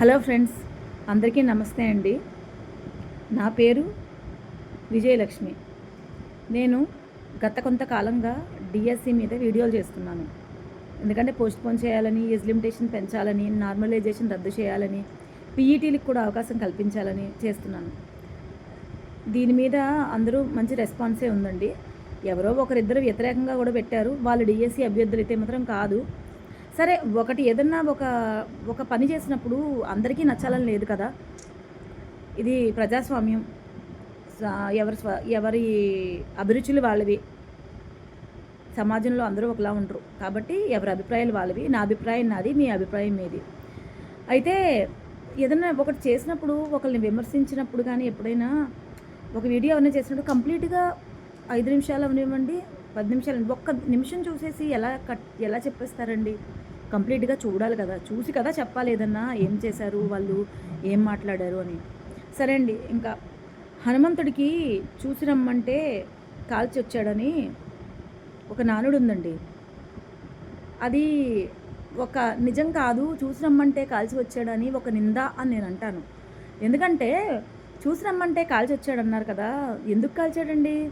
Hello friends అందరికీ నమస్తే అండి. నా పేరు విజయలక్ష్మి. నేను గత కొంతకాలంగా డిఎస్సి మీద వీడియోలు చేస్తున్నాను. ఎందుకంటే పోస్ట్ పోన్ చేయాలని ఏజ్ లిమిటేషన్ పెంచాలని నార్మలైజేషన్ రద్దు చేయాలని పీఈటీలకు కూడా అవకాశం కల్పించాలని చేస్తున్నాను. దీని మీద అందరూ మంచి రెస్పాన్సే ఉందండి. ఎవరో ఒకరిద్దరు వ్యతిరేకంగా కూడా పెట్టారు. వాళ్ళు డిఎస్సి అభ్యర్థులు అయితే మాత్రం కాదు. సరే ఒకటి ఏదన్నా ఒక ఒక పని చేసినప్పుడు అందరికీ నచ్చాలని లేదు కదా. ఇది ప్రజాస్వామ్యం. స- ఎవరి స్వ ఎవరి అభిరుచులు వాళ్ళవి. సమాజంలో అందరూ ఒకలా ఉండరు. కాబట్టి ఎవరి అభిప్రాయాలు వాళ్ళవి. నా అభిప్రాయం నాది మీ అభిప్రాయం మీది. అయితే ఏదైనా ఒకటి చేసినప్పుడు ఒకరిని విమర్శించినప్పుడు కానీ ఎప్పుడైనా ఒక వీడియో ఏమైనా చేసినప్పుడు కంప్లీట్గా ఐదు నిమిషాలు అవనివ్వండి పది నిమిషాలు ఒక్క నిమిషం చూసేసి ఎలా కట్ ఎలా చెప్పేస్తారండి? కంప్లీట్గా చూడాలి కదా. చూసి కదా చెప్పాలి ఏదన్నా ఏం చేశారు వాళ్ళు ఏం మాట్లాడారు అని. సరే అండి ఇంకా హనుమంతుడికి చూసి రమ్మంటే కాల్చి వచ్చాడని ఒక నానుడు ఉందండి. అది ఒక నిజం కాదు చూసి రమ్మంటే కాల్చి వచ్చాడని ఒక నింద అని నేను అంటాను. ఎందుకంటే చూసి రమ్మంటే కాల్చి వచ్చాడు అన్నారు కదా ఎందుకు కాల్చాడండి?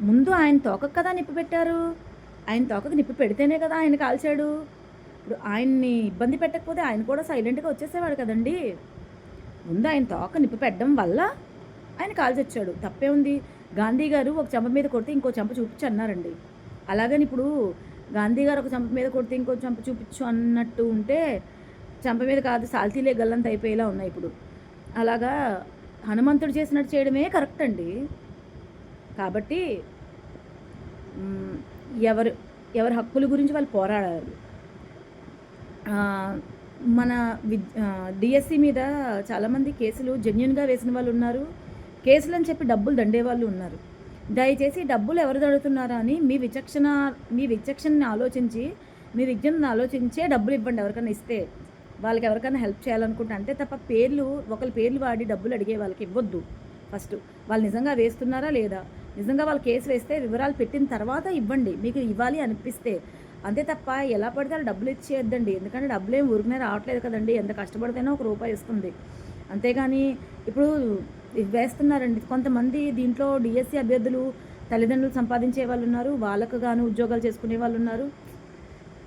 ముందు ఆయన తోకకు కదా నిప్పు పెట్టారు. ఆయన తోకకు నిప్పు పెడితేనే కదా ఆయన కాల్చాడు. ఇప్పుడు ఆయన్ని ఇబ్బంది పెట్టకపోతే ఆయన కూడా సైలెంట్గా వచ్చేసేవాడు కదండి. ముందు ఆయన తోక నిప్పు పెట్టడం వల్ల ఆయన కాల్చి వచ్చాడు తప్పే ఉంది. గాంధీ గారు ఒక చెంప మీద కొడితే ఇంకో చెంప చూపించు అన్నారండి. అలాగని ఇప్పుడు గాంధీ గారు ఒక చెంప మీద కొడితే ఇంకో చెంప చూపించు అన్నట్టు ఉంటే చెంప మీద కాదు సాల్తీలే గల్లంత అయిపోయేలా ఉన్నాయి ఇప్పుడు. అలాగా హనుమంతుడు చేసినట్టు చేయడమే కరెక్ట్ అండి. కాబట్టి ఎవరు ఎవరి హక్కుల గురించి వాళ్ళు పోరాడాలి మన విద్ డిఎస్సి మీద చాలామంది కేసులు జెన్యున్గా వేసిన వాళ్ళు ఉన్నారు. కేసులు అని చెప్పి డబ్బులు దండే వాళ్ళు ఉన్నారు. దయచేసి డబ్బులు ఎవరు దడుతున్నారా అని మీ విచక్షణ మీ విచక్షణని ఆలోచించి మీ విజ్ఞతను ఆలోచించే డబ్బులు ఇవ్వండి ఎవరికైనా ఇస్తే. వాళ్ళకి ఎవరికైనా హెల్ప్ చేయాలనుకుంటే అంతే తప్ప పేర్లు ఒకరి పేర్లు వాడి డబ్బులు అడిగే వాళ్ళకి ఇవ్వద్దు. ఫస్ట్ వాళ్ళు నిజంగా వేస్తున్నారా లేదా? నిజంగా వాళ్ళు కేసు వేస్తే వివరాలు పెట్టిన తర్వాత ఇవ్వండి. మీకు ఇవ్వాలి అనిపిస్తే. అంతే తప్ప ఎలా పడితే అలా డబ్బులు ఇచ్చేయద్దండి. ఎందుకంటే డబ్బులు ఏం ఊరికనే రావట్లేదు కదండి. ఎంత కష్టపడితేనే ఒక రూపాయి ఇస్తుంది అంతేగాని ఇప్పుడు వేస్తున్నారండి. కొంతమంది దీంట్లో డిఎస్సి అభ్యర్థులు తల్లిదండ్రులు సంపాదించే వాళ్ళు ఉన్నారు. వాళ్ళకు గాను ఉద్యోగాలు చేసుకునే వాళ్ళు ఉన్నారు.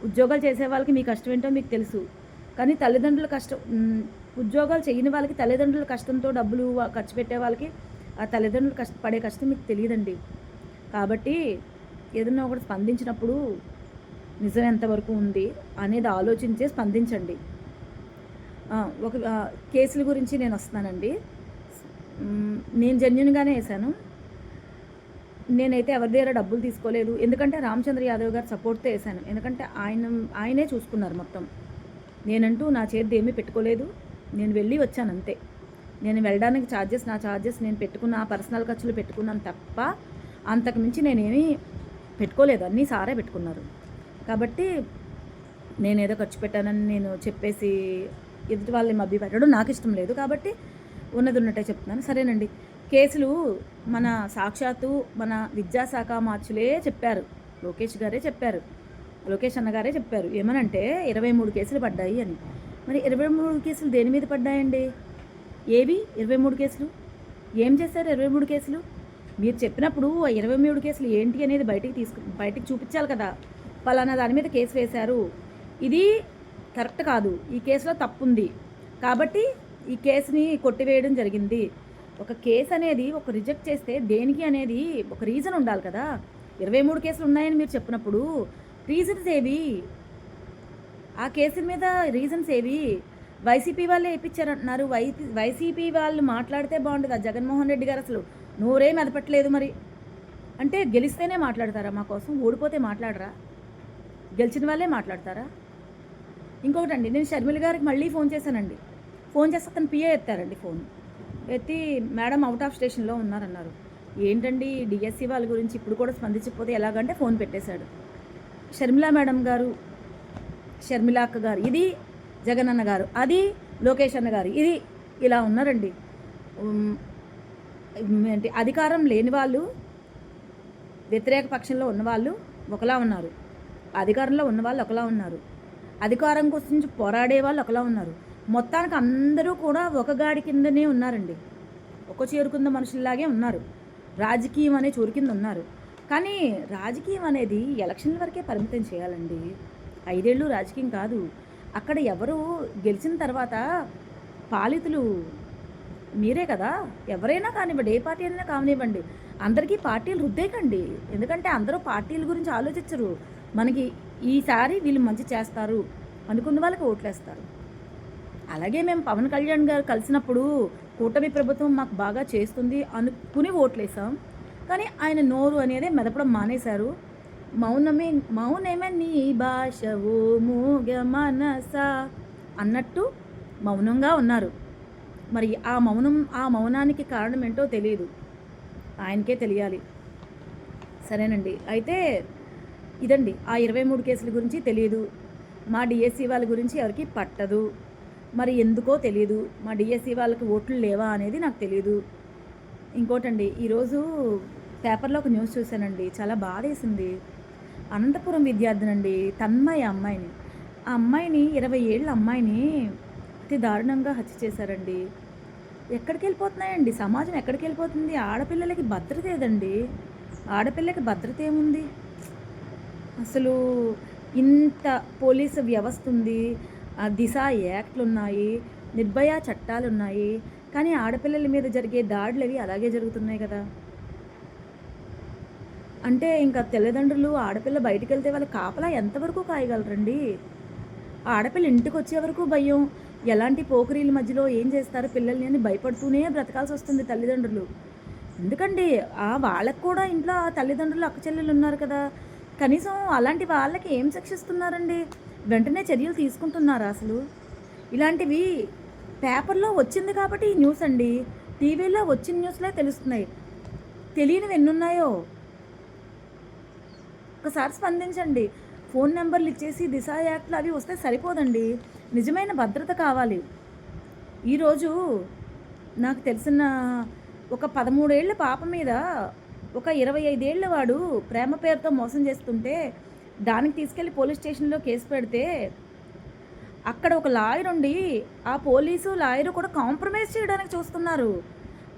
ఉద్యోగాలు చేసే వాళ్ళకి మీ కష్టం ఏంటో మీకు తెలుసు. కానీ తల్లిదండ్రుల కష్టం ఉద్యోగాలు చేయని వాళ్ళకి తల్లిదండ్రుల కష్టంతో డబ్బులు ఖర్చు పెట్టే వాళ్ళకి ఆ తల్లిదండ్రులు కష్ట పడే కష్టం మీకు తెలియదండి. కాబట్టి ఏదన్నా ఒకటి స్పందించినప్పుడు నిజం ఎంతవరకు ఉంది అనేది ఆలోచించే స్పందించండి. ఒక కేసుల గురించి నేను వస్తున్నానండి. నేను జెన్యున్గానే వేశాను. నేనైతే ఎవరి దగ్గర డబ్బులు తీసుకోలేదు. ఎందుకంటే రామచంద్ర యాదవ్ గారు సపోర్ట్తో వేశాను. ఎందుకంటే ఆయన ఆయనే చూసుకున్నారు మొత్తం. నేనంటూ నా చేతి ఏమీ పెట్టుకోలేదు. నేను వెళ్ళి వచ్చాను అంతే. నేను వెళ్ళడానికి ఛార్జెస్ నా ఛార్జెస్ నేను పెట్టుకున్న పర్సనల్ ఖర్చులు పెట్టుకున్నాను తప్ప అంతకుమించి నేనేమీ పెట్టుకోలేదు. అన్నీ సారే పెట్టుకున్నారు. కాబట్టి నేను ఏదో ఖర్చు పెట్టానని నేను చెప్పేసి ఎదుటి వాళ్ళని మభ్య పెట్టడం నాకు ఇష్టం లేదు. కాబట్టి ఉన్నది ఉన్నట్టే చెప్తున్నాను. సరేనండి. కేసులు మన సాక్షాత్తు మన విద్యాశాఖ మార్చులే చెప్పారు. లోకేష్ గారే చెప్పారు. లోకేష్ అన్నగారే చెప్పారు. ఏమనంటే ఇరవై మూడు కేసులు పడ్డాయి అని. మరి ఇరవై మూడు కేసులు దేని మీద పడ్డాయండి? ఏవి? ఇరవై మూడు కేసులు? ఏం చేశారు ఇరవై మూడు కేసులు? మీరు చెప్పినప్పుడు ఆ ఇరవై మూడు కేసులు ఏంటి అనేది బయటికి తీసుకు బయటికి చూపించాలి కదా. పలానా దాని మీద కేసు వేశారు. ఇది కరెక్ట్ కాదు. ఈ కేసులో తప్పు ఉంది కాబట్టి ఈ కేసుని కొట్టివేయడం జరిగింది. ఒక కేసు అనేది ఒక రిజెక్ట్ చేస్తే దేనికి అనేది ఒక రీజన్ ఉండాలి కదా. ఇరవై మూడు కేసులు ఉన్నాయని మీరు చెప్పినప్పుడు రీజన్స్ ఏవి? ఆ కేసుల మీద రీజన్స్ ఏవి? వైసీపీ వాళ్ళే ఇప్పించారంటున్నారు వై వైసీపీ వాళ్ళు మాట్లాడితే బాగుంటుంది. ఆ జగన్మోహన్ రెడ్డి గారు అసలు నోరే మెదపట్లేదు మరి. అంటే గెలిస్తేనే మాట్లాడతారా? మా కోసం ఓడిపోతే మాట్లాడరా? గెలిచిన వాళ్ళే మాట్లాడతారా? ఇంకొకటండి నేను షర్మిల గారికి మళ్ళీ ఫోన్ చేశానండి. ఫోన్ చేస్తే అతను పిఏ ఎత్తారండి ఫోన్. ఎత్తి మేడం అవుట్ ఆఫ్ స్టేషన్లో ఉన్నారన్నారు. ఏంటండి డిఎస్సి వాళ్ళ గురించి ఇప్పుడు కూడా స్పందించకపోతే ఎలాగంటే ఫోన్ పెట్టేశాడు. షర్మిల మేడం గారు షర్మిల అక్క గారు ఇది జగన్ అన్న గారు అది లోకేష్ అన్న గారు ఇది ఇలా ఉన్నారండి. ఏంటి అధికారం లేని వాళ్ళు వ్యతిరేక పక్షంలో ఉన్నవాళ్ళు ఒకలా ఉన్నారు. అధికారంలో ఉన్న వాళ్ళు ఒకలా ఉన్నారు. అధికారం కోసం పోరాడే వాళ్ళు ఒకలా ఉన్నారు. మొత్తానికి అందరూ కూడా ఒక గాడి కిందనే ఉన్నారండి. ఒక చేరుకున్న మనుషుల్లాగే ఉన్నారు. రాజకీయం అనే చోరు కింద ఉన్నారు. కానీ రాజకీయం అనేది ఎలక్షన్ల వరకే పరిమితం చేయాలండి. ఐదేళ్ళు రాజకీయం కాదు. అక్కడ ఎవరు గెలిచిన తర్వాత పాలితులు మీరే కదా. ఎవరైనా కానివ్వండి ఏ పార్టీ అయినా కానివ్వండి అందరికీ పార్టీలు రుద్దేకండి. ఎందుకంటే అందరూ పార్టీల గురించి ఆలోచించరు. మనకి ఈసారి వీళ్ళు మంచి చేస్తారు అనుకున్న వాళ్ళకి ఓట్లేస్తారు. అలాగే మేము పవన్ కళ్యాణ్ గారు కలిసినప్పుడు కూటమి ప్రభుత్వం మాకు బాగా చేస్తుంది అనుకుని ఓట్లేసాం. కానీ ఆయన నోరు అనేది మెదపడం మానేశారు. మౌనమే మౌనమే నీ భాష ఓ మూగ మనస అన్నట్టు మౌనంగా ఉన్నారు. మరి ఆ మౌనం ఆ మౌనానికి కారణం ఏంటో తెలియదు ఆయనకే తెలియాలి. సరేనండి. అయితే ఇదండి ఆ ఇరవై మూడు కేసుల గురించి తెలియదు. మా డిఎస్సి వాళ్ళ గురించి ఎవరికి పట్టదు. మరి ఎందుకో తెలియదు. మా డిఎస్సి వాళ్ళకి ఓట్లు లేవా అనేది నాకు తెలియదు. ఇంకోటండి ఈరోజు పేపర్లో ఒక న్యూస్ చూశానండి చాలా బాధేసింది. అనంతపురం విద్యార్థినండి తన్మయ అమ్మాయిని. ఆ అమ్మాయిని ఇరవై ఏళ్ళ అమ్మాయిని అతి దారుణంగా హత్య చేశారండి. ఎక్కడికి వెళ్ళిపోతున్నాయండి సమాజం ఎక్కడికి వెళ్ళిపోతుంది ఆడపిల్లలకి భద్రత ఏదండి? ఆడపిల్లకి భద్రత ఏముంది? అసలు ఇంత పోలీసు వ్యవస్థ ఉంది. ఆ దిశ యాక్ట్లు ఉన్నాయి నిర్భయ చట్టాలు ఉన్నాయి. కానీ ఆడపిల్లల మీద జరిగే దాడులు అవి అలాగే జరుగుతున్నాయి కదా. అంటే ఇంకా తల్లిదండ్రులు ఆడపిల్ల బయటికి వెళ్తే వాళ్ళ కాపలా ఎంతవరకు కాయగలరండి? ఆడపిల్ల ఇంటికి వచ్చే వరకు భయం. ఎలాంటి పోకరీల మధ్యలో ఏం చేస్తారు పిల్లల్ని అని భయపడుతూనే బ్రతకాల్సి వస్తుంది తల్లిదండ్రులు. ఎందుకండి? ఆ వాళ్ళకు కూడా ఇంట్లో తల్లిదండ్రులు అక్క చెల్లెలు ఉన్నారు కదా. కనీసం అలాంటి వాళ్ళకి ఏం శిక్షిస్తున్నారండి? వెంటనే చర్యలు తీసుకుంటున్నారా అసలు? ఇలాంటివి పేపర్లో వచ్చింది కాబట్టి ఈ న్యూస్ అండి. టీవీలో వచ్చిన న్యూస్లే తెలుస్తున్నాయి. తెలియనివి ఎన్నున్నాయో? ఒకసారి స్పందించండి. ఫోన్ నెంబర్లు ఇచ్చేసి దిశ యాక్ట్లు అవి వస్తే సరిపోదండి. నిజమైన భద్రత కావాలి. ఈరోజు నాకు తెలిసిన ఒక పదమూడేళ్ళ పాప మీద ఒక ఇరవై ఐదేళ్ళ వాడు ప్రేమ పేరుతో మోసం చేస్తుంటే దానికి తీసుకెళ్ళి పోలీస్ స్టేషన్లో కేసు పెడితే అక్కడ ఒక లాయర్ ఉండి ఆ పోలీసు లాయరు కూడా కాంప్రమైజ్ చేయడానికి చూస్తున్నారు.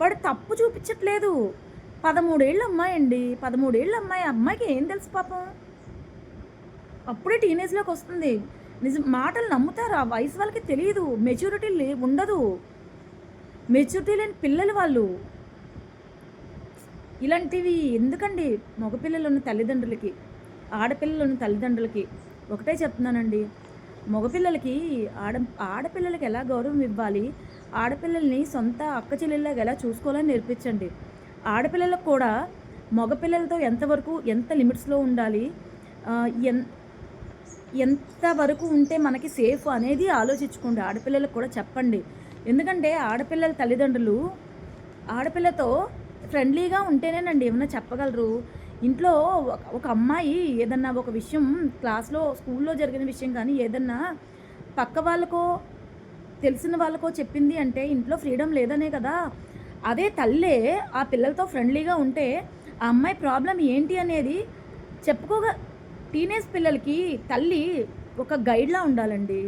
వాడు తప్పు చూపించట్లేదు. పదమూడేళ్ళ అమ్మాయి అండి. పదమూడేళ్ళ అమ్మాయి అమ్మాయికి ఏం తెలుసు పాపం? అప్పుడే టీనేజ్లోకి వస్తుంది. నిజం మాటలు నమ్ముతారు? ఆ వయసు వాళ్ళకి తెలియదు. మెచ్యూరిటీ లే ఉండదు. మెచ్యూరిటీ లేని పిల్లలు వాళ్ళు. ఇలాంటివి ఎందుకండి మగపిల్లలు ఉన్న తల్లిదండ్రులకి ఆడపిల్లలు ఉన్న తల్లిదండ్రులకి? ఒకటే చెప్తున్నానండి. మగపిల్లలకి ఆడ ఆడపిల్లలకి ఎలా గౌరవం ఇవ్వాలి? ఆడపిల్లల్ని సొంత అక్క చెల్లెళ్ళగా ఎలా చూసుకోవాలని నేర్పించండి. ఆడపిల్లలకు కూడా మగపిల్లలతో ఎంతవరకు ఎంత లిమిట్స్లో ఉండాలి? ఎన్ ఎంతవరకు ఉంటే మనకి సేఫ్ అనేది ఆలోచించుకోండి. ఆడపిల్లలకు కూడా చెప్పండి. ఎందుకంటే ఆడపిల్లల తల్లిదండ్రులు ఆడపిల్లతో ఫ్రెండ్లీగా ఉంటేనేనండి ఏమైనా చెప్పగలరు? ఇంట్లో ఒక అమ్మాయి ఏదన్నా ఒక విషయం క్లాస్లో స్కూల్లో జరిగిన విషయం కానీ ఏదన్నా పక్క వాళ్ళకో తెలిసిన వాళ్ళకో చెప్పింది అంటే ఇంట్లో ఫ్రీడమ్ లేదనే కదా. అదే తల్లే ఆ పిల్లలతో ఫ్రెండ్లీగా ఉంటే ఆ అమ్మాయి ప్రాబ్లం ఏంటి అనేది చెప్పుకోగా టీనేజ్ పిల్లలకి తల్లి ఒక గైడ్లా ఉండాలండి.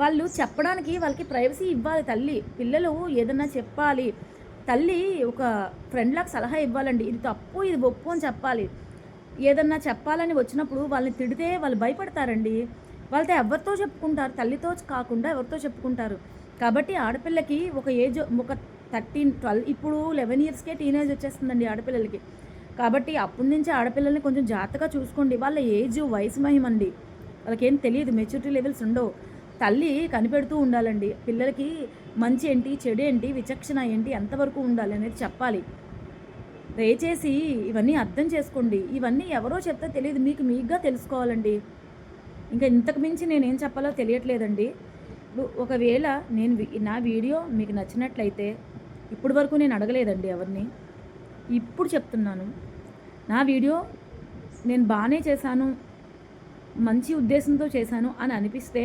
వాళ్ళు చెప్పడానికి వాళ్ళకి ప్రైవసీ ఇవ్వాలి తల్లి. పిల్లలు ఏదన్నా చెప్పాలి తల్లి ఒక ఫ్రెండ్లకు సలహా ఇవ్వాలండి. ఇది తప్పు ఇది ఒప్పు అని చెప్పాలి. ఏదన్నా చెప్పాలని వచ్చినప్పుడు వాళ్ళని తిడితే వాళ్ళు భయపడతారండి. వాళ్ళతో ఎవరితో చెప్పుకుంటారు? తల్లితో కాకుండా ఎవరితో చెప్పుకుంటారు? కాబట్టి ఆడపిల్లకి ఒక ఏజ్ ఒక థర్టీన్ ట్వెల్వ్ ఇప్పుడు లెవెన్ ఇయర్స్కే టీనేజ్ వచ్చేస్తుందండి ఆడపిల్లలకి. కాబట్టి అప్పటి నుంచి ఆడపిల్లల్ని కొంచెం జాగ్రత్తగా చూసుకోండి. వాళ్ళ ఏజ్ వయసు మహిమండి వాళ్ళకేం తెలియదు మెచ్యూరిటీ లెవెల్స్ ఉండవు. తల్లి కనిపెడుతూ ఉండాలండి. పిల్లలకి మంచి ఏంటి చెడు ఏంటి విచక్షణ ఏంటి ఎంతవరకు ఉండాలి అనేది చెప్పాలి. దయచేసి ఇవన్నీ అర్థం చేసుకోండి. ఇవన్నీ ఎవరో చెప్తే తెలియదు. మీకు మీకుగా తెలుసుకోవాలండి. ఇంకా ఇంతకు మించి నేనేం చెప్పాలో తెలియట్లేదండి. ఇప్పుడు ఒకవేళ నేను నా వీడియో మీకు నచ్చినట్లయితే ఇప్పటి వరకు నేను అడగలేదండి ఎవరిని. ఇప్పుడు చెప్తున్నాను. నా వీడియో నేను బాగానే చేశాను. మంచి ఉద్దేశంతో చేశాను అని అనిపిస్తే